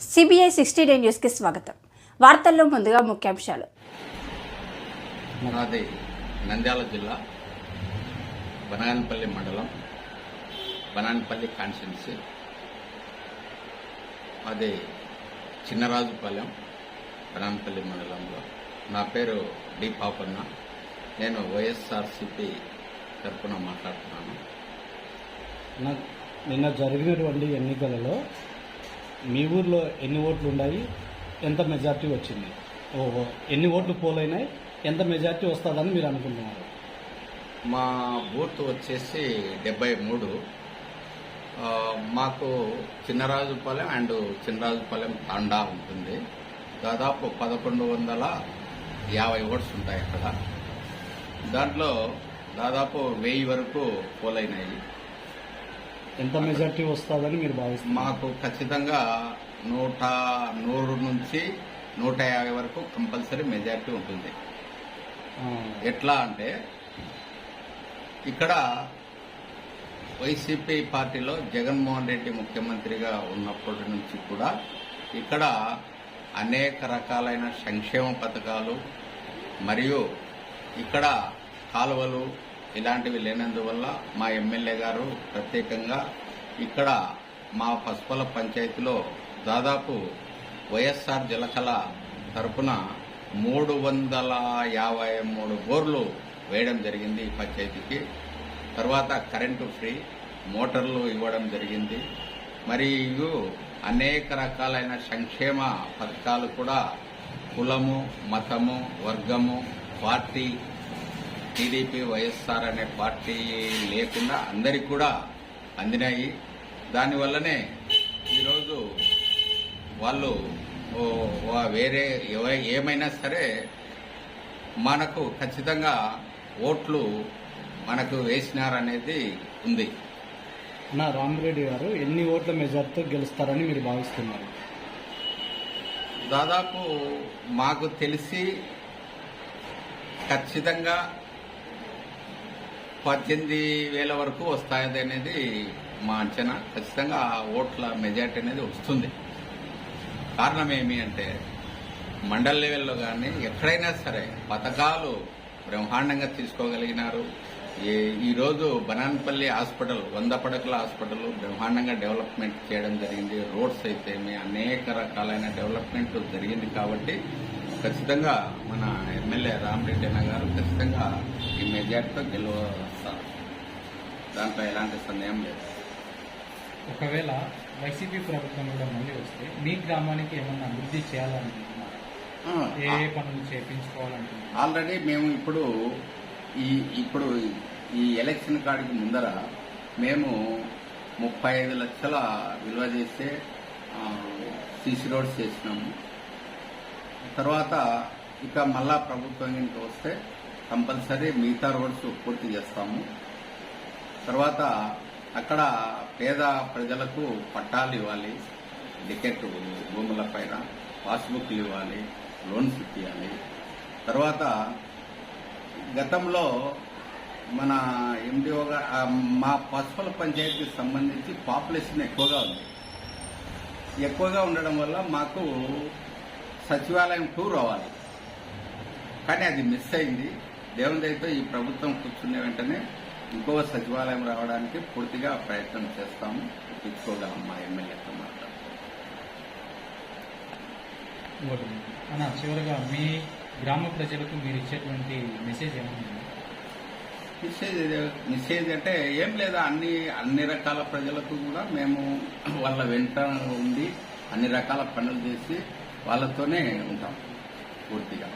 CBI sixty day న్యూస్కి స్వాగతం. వార్తల్లో ముందుగా ముఖ్యాంశాలు. నాది నంద్యాల జిల్లా బనగానపల్లి మండలం బనానపల్లి కాన్స్టిట్యున్సీ అది చిన్నరాజుపాలెం బనానపల్లి మండలంలో. నా పేరు డి పాపన్న. నేను వైఎస్ఆర్సిపి తరఫున మాట్లాడుతున్నాను. నా- నిన్న జరిగినటువంటి ఎన్నికలలో మీ ఊర్లో ఎన్ని ఓట్లు ఉన్నాయి ఎంత మెజార్టీ వచ్చింది? ఓహో ఎన్ని ఓట్లు పోలైనాయి? ఎంత మెజార్టీ వస్తుందని మీరు అనుకుంటున్నారు? మా బూత్ వచ్చేసి డెబ్బై మూడు. మాకు చిన్నరాజుపాలెం అండ్ చిన్నరాజుపాలెం తండా ఉంటుంది. దాదాపు పదకొండు వందల యాభై ఓట్స్ ఉంటాయి అక్కడ. దాంట్లో దాదాపు వెయ్యి వరకు పోలైనాయి. ఎంత మెజార్టీ వస్తుందని మీరు భావిస్తున్నారు? మాకు ఖచ్చితంగా నూట నూరు నుంచి నూట యాభై వరకు కంపల్సరీ మెజారిటీ ఉంటుంది. ఎట్లా అంటే ఇక్కడ వైసీపీ పార్టీలో జగన్మోహన్ రెడ్డి ముఖ్యమంత్రిగా ఉన్నప్పటి నుంచి కూడా ఇక్కడ అనేక రకాలైన సంక్షేమ పథకాలు మరియు ఇక్కడ కాలువలు ఇలాంటివి లేనందువల్ల మా ఎమ్మెల్యే గారు ప్రత్యేకంగా ఇక్కడ మా పసుపల పంచాయతీలో దాదాపు వైఎస్ఆర్ జలకళ తరపున మూడు వందల యాభై మూడు బోర్లు వేయడం జరిగింది ఈ పంచాయతీకి. తర్వాత కరెంటు ఫ్రీ మోటార్లు ఇవ్వడం జరిగింది. మరియు అనేక రకాలైన సంక్షేమ పథకాలు కూడా కులము మతము వర్గము పార్టీ టీడీపీ వైఎస్ఆర్ అనే పార్టీ లేకుండా అందరికి కూడా అందినాయి. దానివల్లనే ఈరోజు వాళ్ళు వేరే ఏమైనా సరే మనకు ఖచ్చితంగా ఓట్లు మనకు వేసినారనేది ఉంది. నా రామిరెడ్డి గారు ఎన్ని ఓట్ల మెజార్టీతో గెలుస్తారని మీరు భావిస్తున్నారు? దాదాపు మాకు తెలిసి ఖచ్చితంగా పద్దెనిమిది వేల వరకు వస్తాయి అనేది మా అంచనా. ఖచ్చితంగా ఆ ఓట్ల మెజార్టీ అనేది వస్తుంది. కారణం ఏమి అంటే మండల లెవెల్లో కానీ ఎక్కడైనా సరే పథకాలు బ్రహ్మాండంగా తీసుకోగలిగినారు. ఈ- ఈరోజు బనాన్పల్లి హాస్పిటల్ వంద పడకల హాస్పిటల్ బ్రహ్మాండంగా డెవలప్మెంట్ చేయడం జరిగింది. రోడ్స్ అయితే అనేక రకాలైన డెవలప్మెంట్ జరిగింది కాబట్టి ఖచ్చితంగా మన ఎమ్మెల్యే రామరెడ్డి అన్న గారు ఖచ్చితంగా ఈ మెజార్టీతో గెలవస్తారు దాంట్లో ఎలాంటి సందేహం లేదు. ఒకవేళ వైసీపీ ప్రభుత్వం కూడా మళ్ళీ వస్తే మీ గ్రామానికి ఏమన్నా అభివృద్ధి చేయాలనుకుంటున్నారు? ఏ ఏ పనులు చేపించుకోవాలనుకుంటున్నారు? ఆల్రెడీ మేము ఇప్పుడు ఈ ఇప్పుడు ఈ ఎలక్షన్ కాడికి ముందర మేము ముప్పై ఐదు లక్షల విలువ చేసే సీసీ రోడ్స్ చేసినాము. తర్వాత ఇక మళ్ళా ప్రభుత్వం ఇంటికి వస్తే కంపల్సరీ మిగతా రోడ్స్ పూర్తి చేస్తాము. తర్వాత అక్కడ పేద ప్రజలకు పట్టాలు ఇవ్వాలి. టికెట్ భూముల పైన. పాస్బుక్లు ఇవ్వాలి. లోన్స్ ఇప్పించాలి తర్వాత గతంలో మన ఎండిఓ మా పసుపల పంచాయతీకి సంబంధించి పాపులేషన్ ఎక్కువగా ఉంది. ఎక్కువగా ఉండడం వల్ల మాకు సచివాలయం టూర్ అవ్వాలి. కానీ అది మిస్ అయింది. దేవుని దయతో ఈ ప్రభుత్వం కూర్చునే వెంటనే ఇంకో సచివాలయం రావడానికి పూర్తిగా ప్రయత్నం చేస్తాము. తెచ్చుకోగలం మా ఎమ్మెల్యేతో మాట్లాడుతాం. ఓటు అన్న చివరిగా మీ గ్రామ ప్రజలకు మీరు ఇచ్చేటువంటి మెసేజ్ ఏమన్నా మెసేజ్ మెసేజ్ అంటే ఏం లేదా? అన్ని అన్ని రకాల ప్రజలకు కూడా మేము వాళ్ళ వెంట ఉండి అన్ని రకాల పనులు చేసి వాళ్ళతోనే ఉంటాం పూర్తిగా.